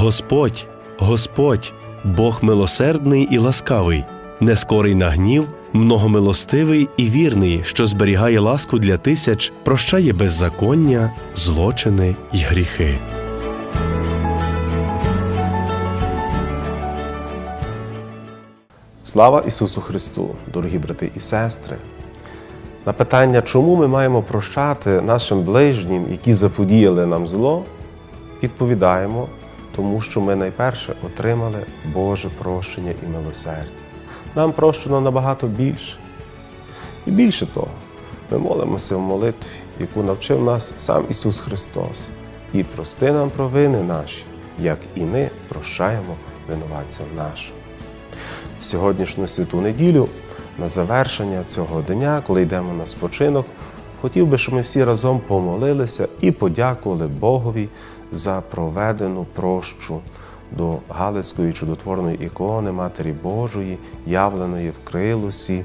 Господь, Господь, Бог милосердний і ласкавий, не скорий на гнів, многомилостивий і вірний, що зберігає ласку для тисяч, прощає беззаконня, злочини й гріхи. Слава Ісусу Христу, дорогі брати і сестри! На питання, чому ми маємо прощати нашим ближнім, які заподіяли нам зло, відповідаємо, тому що ми найперше отримали Боже прощення і милосердя. Нам прощено набагато більше. І більше того, ми молимося в молитві, яку навчив нас сам Ісус Христос, і прости нам провини наші, як і ми прощаємо винуватцям нашим в сьогоднішню святу неділю, на завершення цього дня, коли йдемо на спочинок, хотів би, щоб ми всі разом помолилися і подякували Богові за проведену прощу до Галицької чудотворної ікони Матері Божої, явленої в Крилусі.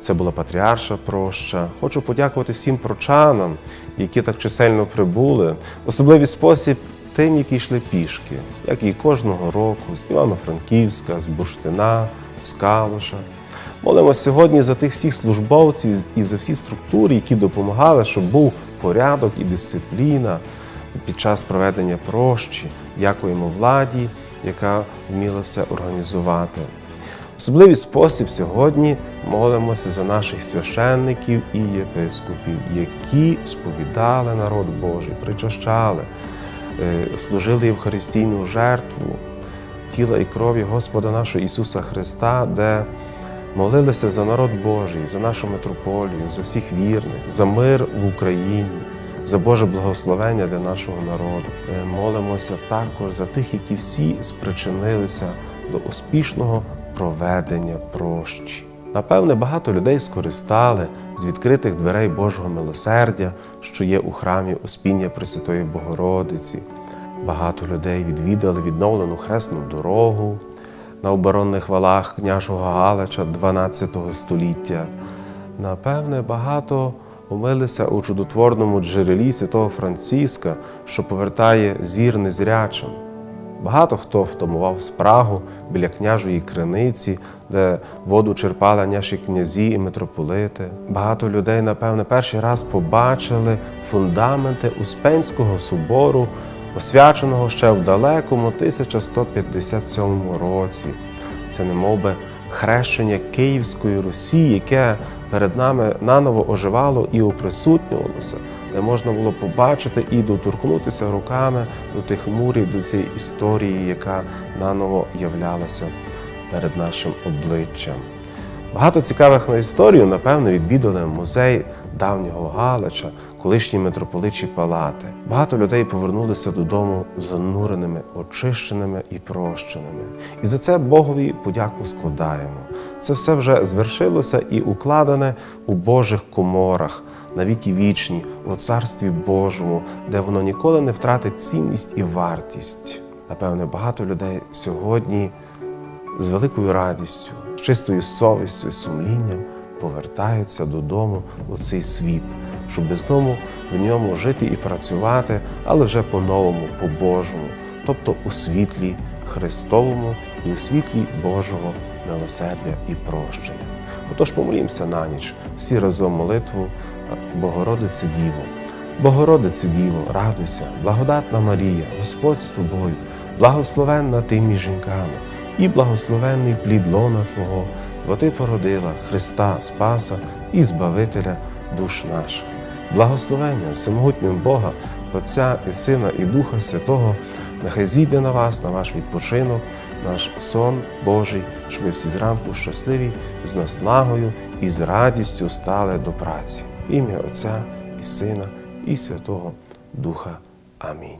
Це була патріарша проща. Хочу подякувати всім прочанам, які так чисельно прибули, особливий спосіб тим, які йшли пішки, як і кожного року, з Івано-Франківська, з Бурштина, з Калуша. Молимо сьогодні за тих всіх службовців і за всі структури, які допомагали, щоб був порядок і дисципліна під час проведення прощі. Дякуємо владі, яка вміла все організувати. Особливий спосіб сьогодні молимося за наших священників і єпископів, які сповідали народ Божий, причащали, е, служили Євхаристійну жертву тіла і крові Господа нашого Ісуса Христа, де молилися за народ Божий, за нашу митрополію, за всіх вірних, за мир в Україні, за Боже благословення для нашого народу. Е, Молимося також за тих, які всі спричинилися до успішного проведення прощі. Напевне, багато людей скористали з відкритих дверей Божого милосердя, що є у храмі Успіння Пресвятої Богородиці. Багато людей відвідали відновлену хресну дорогу на оборонних валах княжого Галича 12 століття. Напевне, багато умилися у чудотворному джерелі святого Франциска, що повертає зір незрячим. Багато хто втамував спрагу біля княжої криниці, де воду черпали наші князі і митрополити. Багато людей, напевне, перший раз побачили фундаменти Успенського собору, освяченого ще в далекому 1157 році. Це немовби хрещення Київської Русі, яке перед нами наново оживало і оприсутнювалося, де можна було побачити і доторкнутися руками до тих мурів, до цієї історії, яка наново являлася перед нашим обличчям. Багато цікавих на історію, напевно, відвідали музей давнього Галича, колишні митрополичі палати. Багато людей повернулися додому зануреними, очищеними і прощеними. І за це Богові подяку складаємо. Це все вже звершилося і укладене у Божих коморах на віки вічні, у Царстві Божому, де воно ніколи не втратить цінність і вартість. Напевне, багато людей сьогодні з великою радістю, з чистою совістю сумлінням повертаються додому у цей світ, щоб знову в ньому жити і працювати, але вже по-новому, по-божому, тобто у світлі Христовому і у світлі Божого милосердя і прощення. Отож помолімося на ніч, всі разом молитву Богородице Діво. Богородице Діво, радуйся, благодатна Марія, Господь з тобою, благословенна ти між жінками, і благословенний плід лона Твого, бо Ти породила Христа Спаса і Збавителя душ наших. Благословення всемогутнього Бога, Отця і Сина, і Духа Святого, нехай зійде на вас, на ваш відпочинок, наш сон Божий, щоб ви всі зранку щасливі, з наслагою і з радістю стали до праці. В ім'я Отця і Сина, і Святого Духа. Амінь.